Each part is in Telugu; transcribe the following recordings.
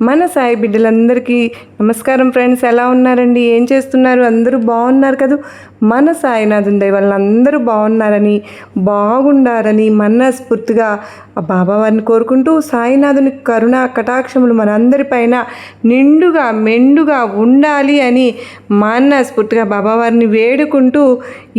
మన సాయి బిడ్డలందరికీ నమస్కారం ఫ్రెండ్స్. ఎలా ఉన్నారండి? ఏం చేస్తున్నారు? అందరూ బాగున్నారు కదా? మన సాయినాథుని దైవాలను అందరూ బాగున్నారని బాగుండారని మనస్ఫూర్తిగా బాబావారిని కోరుకుంటూ సాయినాథుని కరుణ కటాక్షములు మనందరిపైన నిండుగా మెండుగా ఉండాలి అని మనస్ఫూర్తిగా బాబావారిని వేడుకుంటూ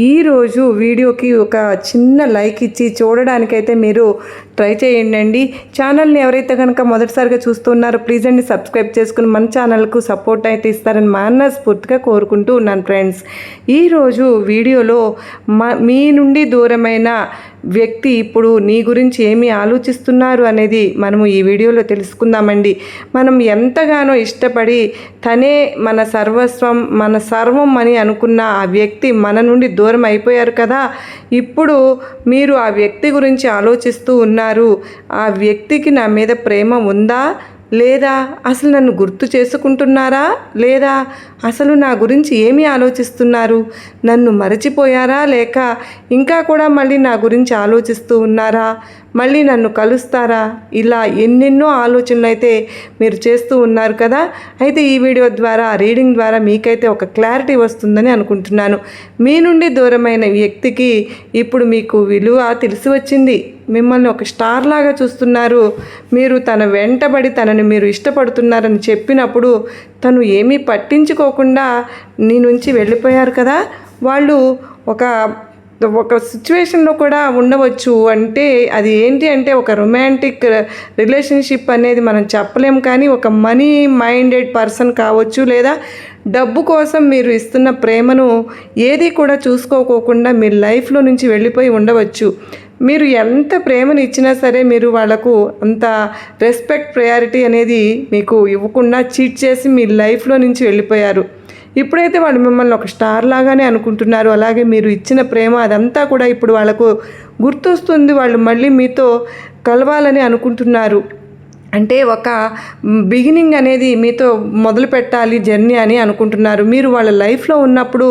ఈరోజు వీడియోకి ఒక చిన్న లైక్ ఇచ్చి చూడడానికైతే మీరు ట్రై చేయండి ఛానల్ని ఎవరైతే కనుక మొదటిసారిగా చూస్తున్నారో ప్లీజ్ అండి సబ్స్క్రైబ్ చేసుకుని మన ఛానల్కు సపోర్ట్ అయితే ఇస్తారని మనస్ఫూర్తిగా కోరుకుంటూ ఉన్నాను ఫ్రెండ్స్. ఈరోజు వీడియోలో మా మీ నుండి దూరమైన వ్యక్తి ఇప్పుడు నీ గురించి ఏమి ఆలోచిస్తున్నారు అనేది మనము ఈ వీడియోలో తెలుసుకుందామండి. మనం ఎంతగానో ఇష్టపడి తనే మన సర్వస్వం మన సర్వం అని అనుకున్న ఆ వ్యక్తి మన నుండి దూరం అయిపోయారు కదా. ఇప్పుడు మీరు ఆ వ్యక్తి గురించి ఆలోచిస్తూ ఉన్నారు. ఆ వ్యక్తికి నా మీద ప్రేమ ఉందా? లేదా అసలు నన్ను గుర్తు చేసుకుంటున్నారా? లేదా అసలు నా గురించి ఏమి ఆలోచిస్తున్నారు? నన్ను మరచిపోయారా లేక ఇంకా కూడా మళ్ళీ నా గురించి ఆలోచిస్తూ ఉన్నారా? మళ్ళీ నన్ను కలుస్తారా? ఇలా ఎన్నెన్నో ఆలోచనలు అయితే మీరు చేస్తూ ఉన్నారు కదా? అయితే ఈ వీడియో ద్వారా రీడింగ్ ద్వారా మీకైతే ఒక క్లారిటీ వస్తుందని అనుకుంటున్నాను. మీ నుండి దూరమైన వ్యక్తికి ఇప్పుడు మీకు విలువ తెలిసి వచ్చింది. మిమ్మల్ని ఒక స్టార్ లాగా చూస్తున్నారు. మీరు తన వెంటబడి తనని మీరు ఇష్టపడుతున్నారని చెప్పినప్పుడు తను ఏమీ పట్టించుకోకుండా నీ నుంచి వెళ్ళిపోయారు కదా? వాళ్ళు ఒక ఒక సిచ్యువేషన్లో కూడా ఉండవచ్చు. అంటే అది ఏంటి అంటే ఒక రొమాంటిక్ రిలేషన్షిప్ అనేది మనం చెప్పలేం కానీ ఒక మనీ మైండెడ్ పర్సన్ కావచ్చు లేదా డబ్బు కోసం మీరు ఇస్తున్న ప్రేమను ఏది కూడా చూసుకోకోకుండా మీ లైఫ్లో నుంచి వెళ్ళిపోయి ఉండవచ్చు. మీరు ఎంత ప్రేమను ఇచ్చినా సరే మీరు వాళ్ళకు అంత రెస్పెక్ట్ ప్రయారిటీ అనేది మీకు ఇవ్వకుండా చీట్ చేసి మీ లైఫ్లో నుంచి వెళ్ళిపోయారు. ఇప్పుడైతే వాళ్ళు మిమ్మల్ని ఒక స్టార్ లాగానే అనుకుంటున్నారు. అలాగే మీరు ఇచ్చిన ప్రేమ అదంతా కూడా ఇప్పుడు వాళ్ళకు గుర్తొస్తుంది. వాళ్ళు మళ్ళీ మీతో కలవాలని అనుకుంటున్నారు. అంటే ఒక బిగినింగ్ అనేది మీతో మొదలు పెట్టాలి జర్నీ అని అనుకుంటున్నారు. మీరు వాళ్ళ లైఫ్లో ఉన్నప్పుడు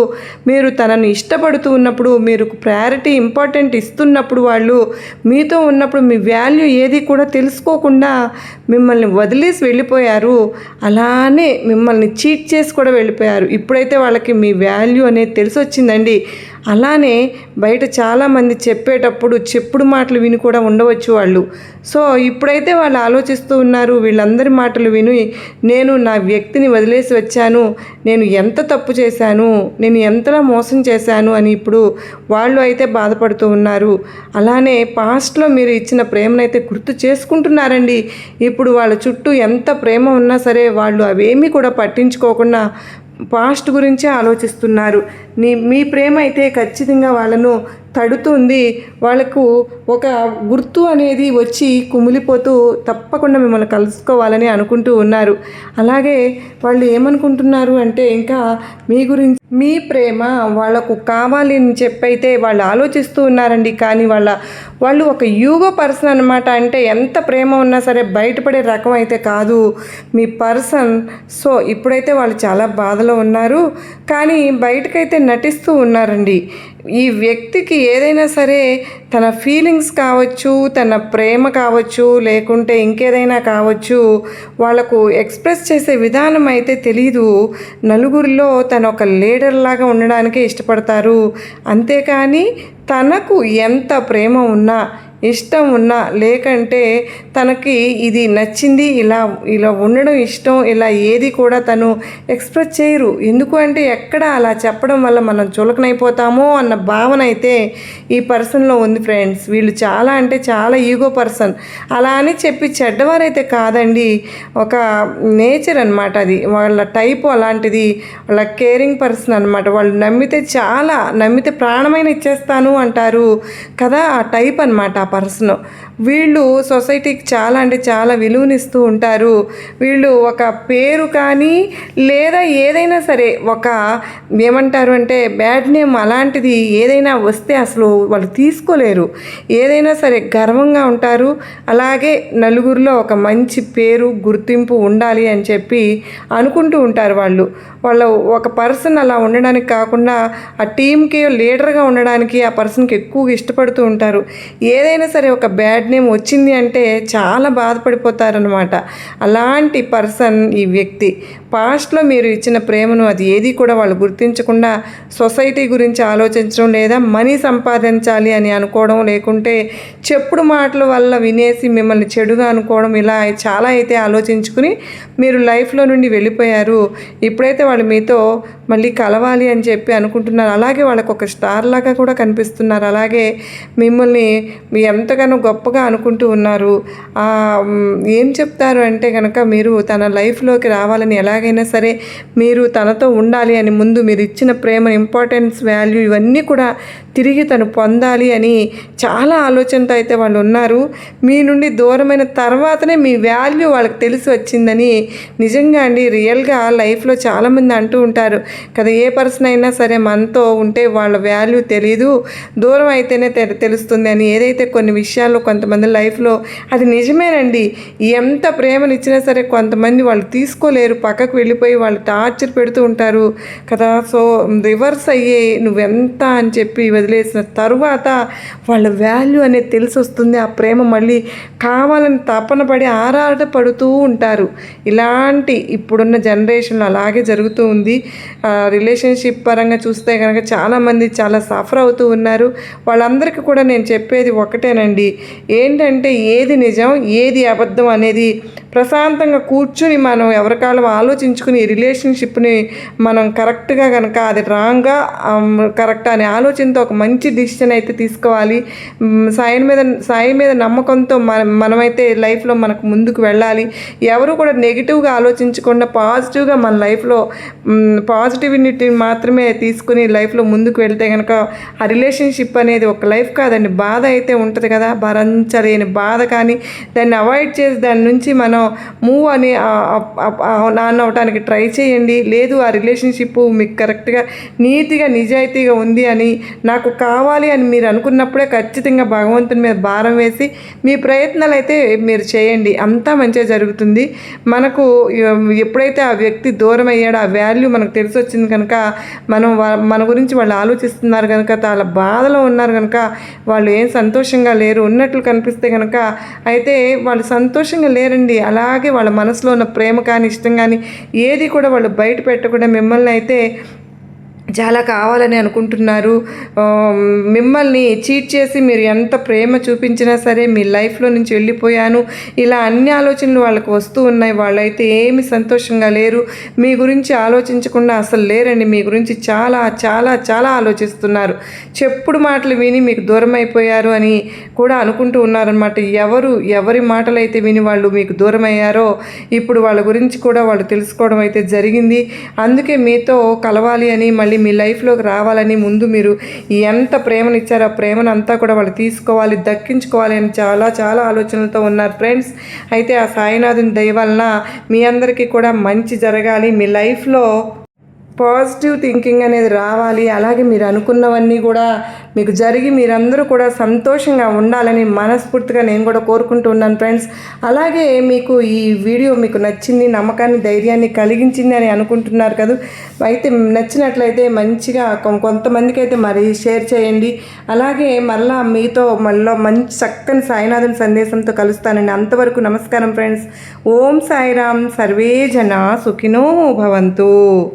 మీరు తనని ఇష్టపడుతూ ఉన్నప్పుడు మీరు ప్రయారిటీ ఇంపార్టెంట్ ఇస్తున్నప్పుడు వాళ్ళు మీతో ఉన్నప్పుడు మీ వాల్యూ ఏది కూడా తెలుసుకోకుండా మిమ్మల్ని వదిలేసి వెళ్ళిపోయారు. అలానే మిమ్మల్ని చీట్ చేసి కూడా వెళ్ళిపోయారు. ఇప్పుడైతే వాళ్ళకి మీ వాల్యూ అనేది తెలిసి వచ్చిందండి అలానే బయట చాలామంది చెప్పేటప్పుడు చెప్పుడు మాటలు విని కూడా ఉండవచ్చు వాళ్ళు. సో ఇప్పుడైతే వాళ్ళు ఆలోచిస్తూ ఉన్నారు వీళ్ళందరి మాటలు విని నేను నా వ్యక్తిని వదిలేసి వచ్చాను నేను ఎంత తప్పు చేశాను నేను ఎంతలా మోసం చేశాను అని ఇప్పుడు వాళ్ళు అయితే బాధపడుతూ ఉన్నారు. అలానే పాస్ట్లో మీరు ఇచ్చిన ప్రేమనైతే గుర్తు చేసుకుంటున్నారండి. ఇప్పుడు వాళ్ళ చుట్టూ ఎంత ప్రేమ ఉన్నా సరే వాళ్ళు అవేమీ కూడా పట్టించుకోకుండా పాస్ట్ గురించే ఆలోచిస్తున్నారు. నీ మీ ప్రేమ అయితే ఖచ్చితంగా వాళ్ళను తడుతుంది. వాళ్ళకు ఒక గుర్తు అనేది వచ్చి కుమిలిపోతూ తప్పకుండా మిమ్మల్ని కలుసుకోవాలని అనుకుంటూ ఉన్నారు. అలాగే వాళ్ళు ఏమనుకుంటున్నారు అంటే ఇంకా మీ గురించి మీ ప్రేమ వాళ్ళకు కావాలి అని చెప్పైతే వాళ్ళు ఆలోచిస్తూ ఉన్నారండి. కానీ వాళ్ళ వాళ్ళు ఒక యూగో పర్సన్ అనమాట అంటే ఎంత ప్రేమ ఉన్నా సరే బయటపడే రకం అయితే కాదు. మీ పర్సన్ సో ఇప్పుడైతే వాళ్ళు చాలా బాధలో ఉన్నారు. కానీ బయటకైతే నటిస్తూ ఉన్నారండి. ఈ వ్యక్తికి ఏదైనా సరే తన ఫీలింగ్స్ కావచ్చు తన ప్రేమ కావచ్చు లేకుంటే ఇంకేదైనా కావచ్చు వాళ్ళకు ఎక్స్ప్రెస్ చేసే విధానం అయితే తెలీదు. నలుగురిలో తన ఒక లీడర్ లాగా ఉండడానికే ఇష్టపడతారు. అంతేకాని తనకు ఎంత ప్రేమ ఉన్నా ఇష్టం ఉన్నా లేకంటే తనకి ఇది నచ్చింది ఇలా ఇలా ఉండడం ఇష్టం ఇలా ఏది కూడా తను ఎక్స్ప్రెస్ చేయరు. ఎందుకు అంటే ఎక్కడ అలా చెప్పడం వల్ల మనం చులకనైపోతామో అన్న భావన అయితే ఈ పర్సన్లో ఉంది ఫ్రెండ్స్ వీళ్ళు చాలా అంటే చాలా ఈగో పర్సన్ అలా అని చెప్పి చెడ్డవారైతే కాదండి. ఒక నేచర్ అనమాట అది. వాళ్ళ టైపు అలాంటిది వాళ్ళ కేరింగ్ పర్సన్ అనమాట వాళ్ళు నమ్మితే చాలా నమ్మితే ప్రాణమైన ఇచ్చేస్తాను అంటారు కదా ఆ టైప్ అనమాట ఆ పర్సన్. వీళ్ళు సొసైటీకి చాలా అంటే చాలా విలువనిస్తూ ఉంటారు. వీళ్ళు ఒక పేరు కానీ లేదా ఏదైనా సరే ఒక ఏమంటారు అంటే బ్యాడ్ నేమ్ అలాంటిది ఏదైనా వస్తే అసలు వాళ్ళు తీసుకోలేరు. ఏదైనా సరే గర్వంగా ఉంటారు. అలాగే నలుగురిలో ఒక మంచి పేరు గుర్తింపు ఉండాలి అని చెప్పి అనుకుంటూ ఉంటారు వాళ్ళు. వాళ్ళ ఒక పర్సన్ అలా ఉండడానికి కాకుండా ఆ టీంకి లీడర్గా ఉండడానికి ఆ పర్సన్కి ఎక్కువగా ఇష్టపడుతూ ఉంటారు. ఏదైనా సరే ఒక బ్యాడ్ నేమ్ వచ్చింది అంటే చాలా బాధపడిపోతారనమాట అలాంటి పర్సన్ ఈ వ్యక్తి పాస్ట్లో మీరు ఇచ్చిన ప్రేమను అది ఏది కూడా వాళ్ళు గుర్తించకుండా సొసైటీ గురించి ఆలోచించడం లేదా మనీ సంపాదించాలి అని అనుకోవడం లేకుంటే చెప్పుడు మాటల వల్ల వినేసి మిమ్మల్ని చెడుగా అనుకోవడం ఇలా చాలా అయితే ఆలోచించుకుని మీరు లైఫ్లో నుండి వెళ్ళిపోయారు. ఇప్పుడైతే వాళ్ళు మీతో మళ్ళీ కలవాలి అని చెప్పి అనుకుంటున్నారు. అలాగే వాళ్ళకు ఒక స్టార్ లాగా కూడా కనిపిస్తున్నారు. అలాగే మిమ్మల్ని ఎంతగానో గొప్పగా అనుకుంటూ ఉన్నారు. ఏం చెప్తారు అంటే కనుక మీరు తన లైఫ్లోకి రావాలని ఎలా ఎలాగైనా సరే మీరు తనతో ఉండాలి అని ముందు మీరు ఇచ్చిన ప్రేమ ఇంపార్టెన్స్ వాల్యూ ఇవన్నీ కూడా తిరిగి తను పొందాలి అని చాలా ఆలోచనతో అయితే వాళ్ళు ఉన్నారు. మీ నుండి దూరమైన తర్వాతనే మీ వాల్యూ వాళ్ళకి తెలిసి వచ్చిందని నిజంగా అండి రియల్గా లైఫ్లో చాలామంది అంటూ ఉంటారు. కదా ఏ పర్సన్ అయినా సరే మనతో ఉంటే వాళ్ళ వాల్యూ తెలీదు దూరం అయితేనే తె- తెలుస్తుంది అని ఏదైతే కొన్ని విషయాల్లో కొంతమంది లైఫ్లో అది నిజమేనండి. ఎంత ప్రేమనిచ్చినా సరే కొంతమంది వాళ్ళు తీసుకోలేరు పక్కకు వెళ్ళిపోయి వాళ్ళు టార్చర్ పెడుతూ ఉంటారు కదా. సో రివర్స్ అయ్యే నువ్వెంత అని చెప్పి వదిలేసిన తర్వాత వాళ్ళ వాల్యూ అనేది తెలిసి వస్తుంది ఆ ప్రేమ మళ్ళీ కావాలని తపన పడి ఆరాట పడుతూ ఉంటారు. ఇలాంటి ఇప్పుడున్న జనరేషన్లో అలాగే జరుగుతూ ఉంది. రిలేషన్షిప్ పరంగా చూస్తే కనుక చాలామంది చాలా సఫర్ అవుతూ ఉన్నారు. వాళ్ళందరికీ కూడా నేను చెప్పేది ఒకటేనండి. ఏంటంటే ఏది నిజం ఏది అబద్ధం అనేది ప్రశాంతంగా కూర్చుని మనం ఎవరికాలం ఆలోచించుకుని ఈ రిలేషన్షిప్ని మనం కరెక్ట్గా కనుక అది రాంగ్గా కరెక్ట్ అనే ఆలోచనతో ఒక మంచి డిసిషన్ అయితే తీసుకోవాలి. సాయం సాయి మీద సాయి మీద నమ్మకంతో మన మనమైతే లైఫ్లో మనకు ముందుకు వెళ్ళాలి. ఎవరు కూడా నెగిటివ్గా ఆలోచించకుండా పాజిటివ్గా మన లైఫ్లో పాజిటివిటీ మాత్రమే తీసుకుని లైఫ్లో ముందుకు వెళ్తే కనుక ఆ రిలేషన్షిప్ అనేది ఒక లైఫ్ కాదండి బాధ అయితే ఉంటుంది కదా. భరించలేని బాధ కానీ దాన్ని అవాయిడ్ చేసి దాని నుంచి మనం మూవ్ అని నాన్ అవటానికి ట్రై చేయండి. లేదు ఆ రిలేషన్షిప్ మీకు కరెక్ట్గా నీతిగా నిజాయితీగా ఉంది అని నాకు కావాలి అని మీరు అనుకున్నప్పుడే ఖచ్చితంగా భగవంతుని మీద భారం వేసి మీ ప్రయత్నాలు అయితే మీరు చేయండి. అంతా మంచిగా జరుగుతుంది. మనకు ఎప్పుడైతే ఆ వ్యక్తి దూరం అయ్యాడో ఆ వాల్యూ మనకు తెలిసి వచ్చింది కనుక మనం వా- మన గురించి వాళ్ళు ఆలోచిస్తున్నారు కనుక చాలా బాధలో ఉన్నారు కనుక వాళ్ళు ఏం సంతోషంగా లేరు ఉన్నట్లు కనిపిస్తే కనుక అయితే వాళ్ళు సంతోషంగా లేరండి. అలాగే వాళ్ళ మనసులో ఉన్న ప్రేమ కానీ ఇష్టం కానీ ఏది కూడా వాళ్ళు బయట పెట్టకుండా మిమ్మల్ని అయితే చాలా కావాలని అనుకుంటున్నారు. మిమ్మల్ని చీట్ చేసి మీరు ఎంత ప్రేమ చూపించినా సరే మీ లైఫ్లో నుంచి వెళ్ళిపోయాను. ఇలా అన్ని ఆలోచనలు వాళ్ళకి వస్తూ ఉన్నాయి. వాళ్ళైతే ఏమి సంతోషంగా లేరు. మీ గురించి ఆలోచించకుండా అసలు లేరండి. మీ గురించి చాలా చాలా చాలా ఆలోచిస్తున్నారు. చెప్పుడు మాటలు విని మీకు దూరం అయిపోయారు అని కూడా అనుకుంటూ ఉన్నారనమాట ఎవరు ఎవరి మాటలు అయితే విని వాళ్ళు మీకు దూరం అయ్యారో ఇప్పుడు వాళ్ళ గురించి కూడా వాళ్ళు తెలుసుకోవడం అయితే జరిగింది. అందుకే మీతో కలవాలి అని మళ్ళీ మీ లైఫ్లోకి రావాలని ముందు మీరు ఎంత ప్రేమనిచ్చారో ఆ ప్రేమను అంతా కూడా వాళ్ళు తీసుకోవాలి దక్కించుకోవాలి అని చాలా చాలా ఆలోచనలతో ఉన్నారు. ఫ్రెండ్స్ అయితే ఆ సాయినాథుని దయ వలన మీ అందరికీ కూడా మంచి జరగాలి. మీ లైఫ్లో పాజిటివ్ థింకింగ్ అనేది రావాలి. అలాగే మీరు అనుకున్నవన్నీ కూడా మీకు జరిగి మీరందరూ కూడా సంతోషంగా ఉండాలని మనస్ఫూర్తిగా నేను కూడా కోరుకుంటూ ఉన్నాను ఫ్రెండ్స్. అలాగే మీకు ఈ వీడియో మీకు నచ్చింది నమ్మకాన్ని ధైర్యాన్ని కలిగించింది అని అనుకుంటున్నారు కదా. అయితే నచ్చినట్లయితే మంచిగా కొ- కొంతమందికి అయితే మరి షేర్ చేయండి. అలాగే మళ్ళా మీతో మళ్ళీ మంచి చక్కని సాయినాథుని సందేశంతో కలుస్తానండి. అంతవరకు నమస్కారం ఫ్రెండ్స్. ఓం సాయిరామ్. సర్వే జన సుఖినో భవంతు.